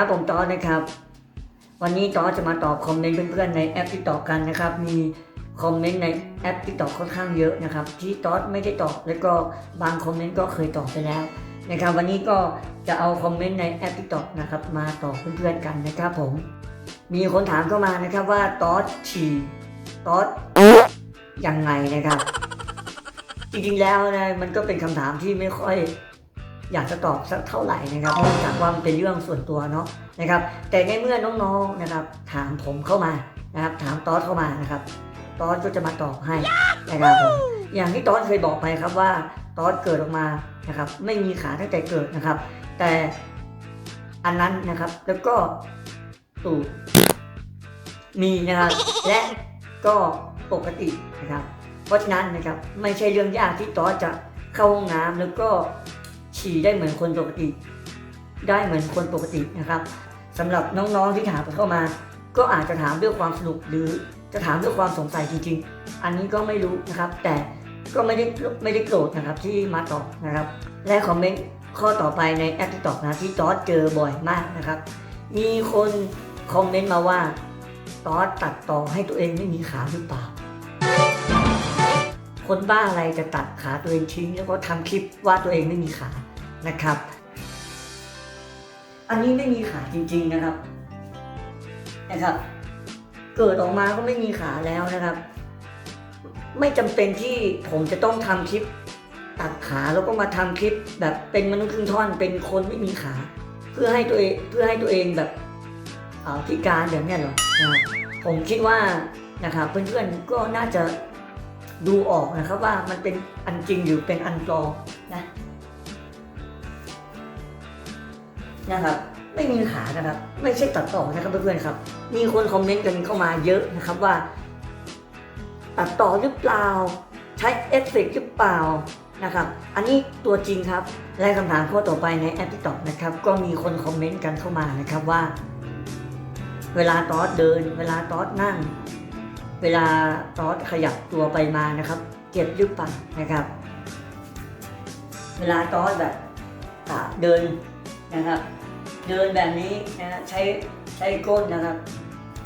ครับผมตอนะครับ วันนี้ตอนจะมาตอบคอมเมนต์เพื่อนๆในแอปที่ตอบกันนะครับ มีคอมเมนต์ในแอปที่ตอบค่อนข้างเยอะนะครับ ที่ตอสไม่ได้ตอบแล้วก็บางคอมเมนต์ก็เคยตอบไปแล้วนะครับ วันนี้ก็จะเอาคอมเมนต์ในแอปที่ตอบนะครับ มาตอบเพื่อนๆกันนะครับผม มีคนถามเข้ามานะครับว่าตอสฉี่ตอสยังไงนะครับ จริงๆแล้วนะมันก็เป็นคำถามที่ไม่ค่อย อยากจะตอบสักเท่าไหร่นะครับเนื่องจากว่ามันเป็นเรื่องส่วนตัวเนาะนะครับ แต่ในเมื่อน้องๆนะครับ ถามผมเข้ามานะครับ ถามตอสเข้ามานะครับตอสก็จะมาตอบให้นะครับผมอย่างที่ตอสเคยบอกไปครับว่าตอสเกิดออกมานะครับ ไม่มีขาตั้งแต่เกิดนะครับ แต่อันนั้นนะครับแล้วก็ตูดมีนะครับและก็ปกตินะครับ เพราะฉะนั้นนะครับไม่ใช่เรื่องยากที่ตอสจะเข้าห้องน้ำแล้วก็ ฉี่ได้เหมือนคนปกติ ได้เหมือนคนปกตินะครับสำหรับน้องๆที่ถามเข้ามา ก็อาจจะถามด้วยความสนุกหรือจะถามด้วยความสงสัยจริง ๆ อันนี้ก็ไม่รู้นะครับ แต่ก็ไม่ได้ไม่ได้โกรธนะครับที่มาตอบนะครับ และคอมเมนต์ข้อต่อไปในแอปที่ตอบนะที่ตอสเจอบ่อยมากนะครับ มีคนคอมเมนต์มาว่าตอสตัดต่อให้ตัวเองไม่มีขาหรือเปล่า คนบ้าอะไรจะตัดขาตัวเองทิ้งแล้วก็ทำคลิปว่าตัวเองไม่มีขา นะครับ อันนี้ไม่มีขาจริงๆนะครับ นะครับ เกิดออกมาก็ไม่มีขาแล้วนะครับ ไม่จำเป็นที่ผมจะต้องทำคลิปตัดขาแล้วก็มาทำคลิปแบบเป็นมนุษย์ครึ่งท่อนเป็นคนไม่มีขา เพื่อให้ตัวเองเพื่อให้ตัวเองแบบอ่อพิการแบบนี้หรอนะครับผมคิดว่านะครับเพื่อนๆก็น่าจะดูออกนะครับว่ามันเป็นอันจริงหรือเป็นอันปลอมนะ นะครับ ไม่มีขานะครับ ไม่ใช่ตัดต่อนะครับเพื่อนๆครับ มีคนคอมเมนต์กันเข้ามาเยอะนะครับว่า ตัดต่อหรือเปล่า ใช้เอฟเฟกหรือเปล่านะครับ อันนี้ตัวจริงครับ และคำถามข้อต่อไปในแอปที่ตอบนะครับ ก็มีคนคอมเมนต์กันเข้ามานะครับว่า เวลาตอสเดิน เวลาตอสนั่ง เวลาตอสขยับตัวไปมานะครับ เจ็บหรือเปล่านะครับ เวลาตอสแบบเดินนะครับ เดินแบบนี้นะใช้ใช้ก้นนะครับ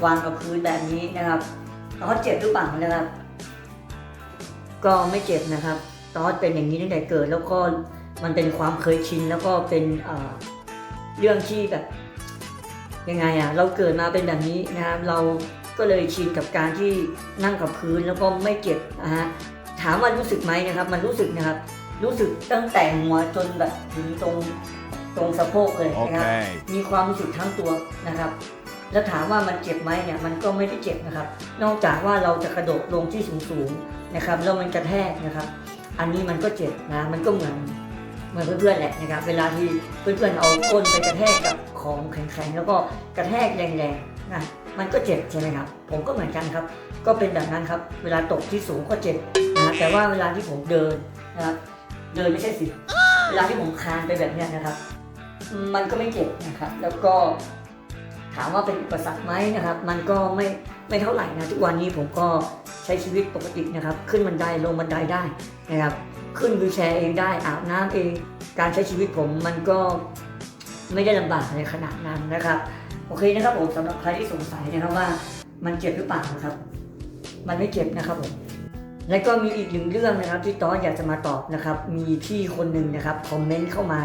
วางกับพื้นแบบนี้นะครับตอสเจ็บหรือเปล่านะครับ ก็ไม่เจ็บนะครับตอสเป็นอย่างนี้ตั้งแต่เกิด แล้วก็มันเป็นความเคยชินแล้วก็เป็นเรื่องที่แบบยังไงอะเราเกิดมาเป็นแบบนี้นะครับ เราก็เลยชินกับการที่นั่งกับพื้นแล้วก็ไม่เจ็บนะฮะถามว่ารู้สึกไหมนะครับ มันรู้สึกนะครับ รู้สึกตั้งแต่หัวจนแบบถึงตรง ตรงสะโพกเลยนะครับ Okay. มีความรู้สึกทั้งตัวนะครับ แล้วถามว่ามันเจ็บไหมเนี่ยมันก็ไม่ได้เจ็บนะครับ นอกจากว่าเราจะกระโดดลงที่สูงๆนะครับแล้วมันกระแทกนะครับ อันนี้มันก็เจ็บนะมันก็เหมือนเหมือนเพื่อนๆแหละนะครับ เวลาที่เพื่อนๆเอาก้นไปกระแทกกับของแข็งๆแล้วก็กระแทกแรงๆนะมันก็เจ็บใช่ไหมครับ ผมก็เหมือนกันครับ ก็เป็นแบบนั้นครับ เวลาตกที่สูงก็เจ็บนะแต่ว่าเวลาที่ผมเดินนะครับเดินไม่ใช่สิเวลาที่ผมคลานไปแบบเนี้ยนะครับ มันก็ไม่เจ็บนะครับ แล้วก็ถามว่าเป็นอุปสรรคไหมนะครับ มันก็ไม่ไม่เท่าไหร่นะทุกวันนี้ผมก็ใช้ชีวิตปกตินะครับ ขึ้นบันไดลงบันไดได้นะครับ ขึ้นวีลแชร์เองได้อาบน้ำเอง การใช้ชีวิตผมมันก็ไม่ได้ลำบากในขนาดนั้นนะครับ โอเคนะครับผมสำหรับใครที่สงสัยนะครับว่ามันเจ็บหรือเปล่าครับ มันไม่เจ็บนะครับผม และก็มีอีกหนึ่งเรื่องนะครับที่ต้ออยากจะมาตอบนะครับ มีพี่คนหนึ่งนะครับคอมเมนต์เข้ามา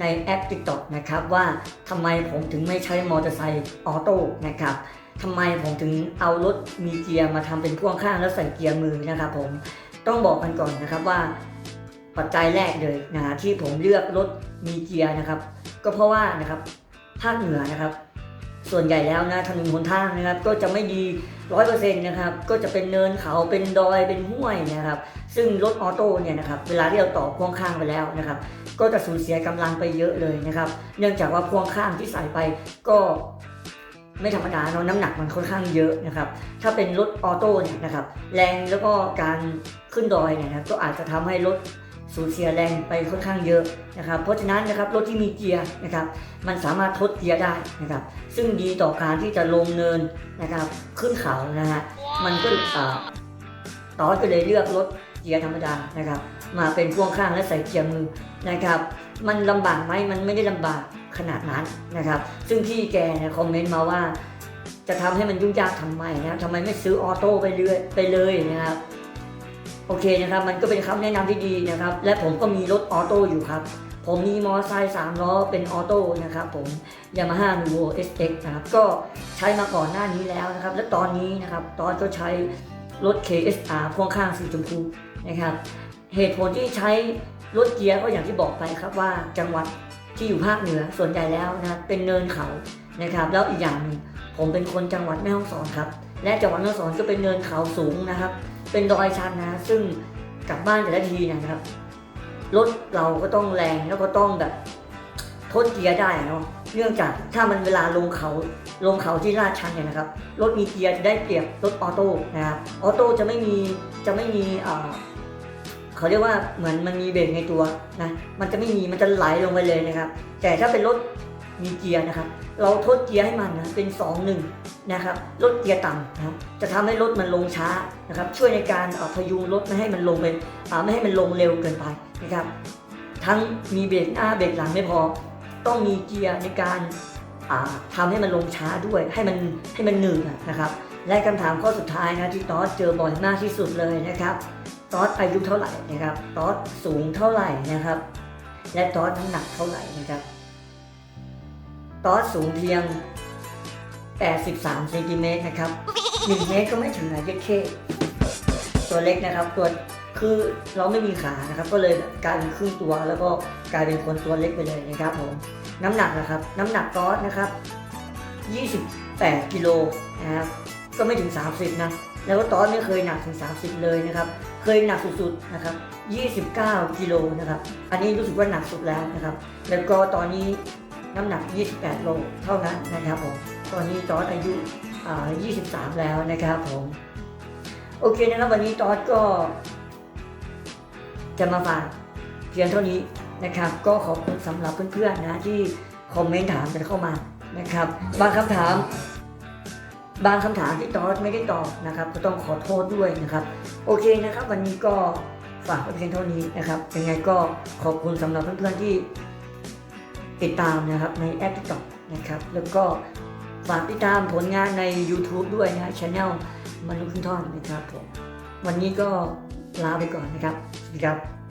ในแอป TikTok นะครับว่าทำไมผมถึงไม่ใช้มอเตอร์ไซค์ออโต้นะครับทำไมผมถึงเอารถมีเกียร์มาทำเป็นพ่วงข้างแล้วใส่เกียร์มือนะครับผมต้องบอกกันก่อนนะครับว่าปัจจัยแรกเลยนะที่ผมเลือกรถมีเกียร์นะครับ ก็เพราะว่านะครับภาคเหนือนะครับ ส่วนใหญ่แล้วนะถนนหนทางนะครับ ก็จะไม่ดีร้อยเปอร์เซ็นต์นะครับ ก็จะเป็นเนินเขาเป็นดอยเป็นห้วยนะครับ ซึ่งรถออโต้เนี่ยนะครับ เวลาที่เราต่อพ่วงข้างไปแล้วนะครับ ก็จะสูญเสียกำลังไปเยอะเลยนะครับ เนื่องจากว่าพ่วงข้างที่ใส่ไปก็ไม่ธรรมดาเนาะน้ำหนักมันค่อนข้างเยอะนะครับ ถ้าเป็นรถออโต้เนี่ยนะครับ แรงแล้วก็การขึ้นดอยเนี่ยนะครับก็อาจจะทำให้รถ สูญเสียแรงไปค่อนข้างเยอะนะครับ เพราะฉะนั้นนะครับรถที่มีเกียร์นะครับมันสามารถทดเกียร์ได้นะครับ ซึ่งดีต่อการที่จะลงเนินนะครับขึ้นเขานะฮะมันก็ต่อก็เลยเลือกรถเกียร์ธรรมดานะครับ มาเป็นพ่วงข้างและใส่เกียร์มือนะครับ มันลำบากไหมมันไม่ได้ลำบากขนาดนั้นนะครับ ซึ่งพี่แกเนี่ยคอมเมนต์มาว่าจะทำให้มันยุ่งยากทำไมนะทำไมไม่ซื้อออโต้ไปเรื่อยไปเลยนะครับ โอเคนะครับ มันก็เป็นคำแนะนำที่ดีนะครับ และผมก็มีรถออโต้อยู่ครับ ผมมีมอเตอร์ไซค์สามล้อเป็นออโต้นะครับผม Yamaha Nuvo SX นะครับก็ใช้มาก่อนหน้านี้แล้วนะครับ และตอนนี้นะครับตอนก็ใช้รถ KSR พ่วงข้างสีชมพูนะครับเหตุผลที่ใช้รถเกียร์ก็อย่างที่บอกไปครับว่าจังหวัดที่อยู่ภาคเหนือส่วนใหญ่แล้วนะเป็นเนินเขานะครับแล้วอีกอย่างนึงผมเป็นคนจังหวัดแม่ฮ่องสอนครับ และจังหวัดแม่ฮ่องสอนก็เป็นเนินเขาสูงนะครับ เป็นดอยชันนะ ซึ่งกลับบ้านแต่ละทีนะครับรถเราก็ต้องแรงแล้วก็ต้องแบบทดเกียร์ได้เนาะเนื่องจากถ้ามันเวลาลงเขาลงเขาที่ลาดชันเนี่ยนะครับรถมีเกียร์จะได้เปรียบรถออโต้นะครับออโต้จะไม่มีจะไม่มีเอ่อเขาเรียกว่าเหมือนมันมีเบรกในตัวนะมันจะไม่มีมันจะไหลลงไปเลยนะครับ แต่ถ้าเป็นรถ มีเกียร์นะครับ เราทดเกียร์ให้มันนะเป็น2อหนึ่งนะครับลดเกียร์ต่ำนะจะทำให้รถมันลงช้านะครับ ช่วยในการอ่อพยุงรถไม่ให้มันลงไปอ่าไม่ให้มันลงเร็วเกินไปนะครับ ทั้งมีเบรกหน้าเบรกหลังไม่พอ ต้องมีเกียร์ในการาทำให้มันลงช้าด้วย ให้มันให้มันหนึ่งนะครับ และคำถามข้อสุดท้ายนะที่ตอสเจอบ่อยมากที่สุดเลยนะครับตอสอายุเท่าไหร่นะครับตอสสูงเท่าไหร่นะครับ และตอสน้ำหนักเท่าไหร่นะครับ ตอสสูงเพียง 83เซนติเมตรนะครับ1เมตรก็ไม่ถึงนะเย็ดเคตัวเล็กนะครับตัวคือเราไม่มีขานะครับ ก็เลยกลายเป็นครึ่งตัวแล้วก็กลายเป็นคนตัวเล็กไปเลยนะครับผมน้ำหนักนะครับ น้ำหนักตอสนะครับ28กิโลนะครับก็ไม่ถึง 30 นะ แล้วก็ตอนไม่เคยหนักถึง 30 เลยนะครับ เคยหนักสุดๆนะครับ 29 กิโลนะครับ อันนี้รู้สึกว่าหนักสุดแล้วนะครับ แล้วก็ตอนนี้ น้ำหนัก 28 โลเท่านั้นนะครับผม ตอนนี้ตอนอายุอ่า23 แล้วนะครับผม โอเคนะครับวันนี้ตอนก็จะมาฝากเพียงเท่านี้นะครับ ก็ขอบคุณสำหรับเพื่อนๆนะที่คอมเมนต์ถามกันเข้ามานะครับ บางคำถาม บางคำถามที่ตอสไม่ได้ตอบนะครับ ก็ต้องขอโทษด้วยนะครับ โอเคนะครับ วันนี้ก็ฝากไว้เพียงเท่านี้นะครับยังไงก็ขอบคุณสำหรับเพื่อนๆที่ ติดตามนะครับในแอป TikTok นะครับ แล้วก็ฝากติดตามผลงานใน YouTube ด้วยนะช anel มนุษย์ขึ้นท่อนนะครับผมวันนี้ก็ลาไปก่อนนะครับ สวัสดีครับ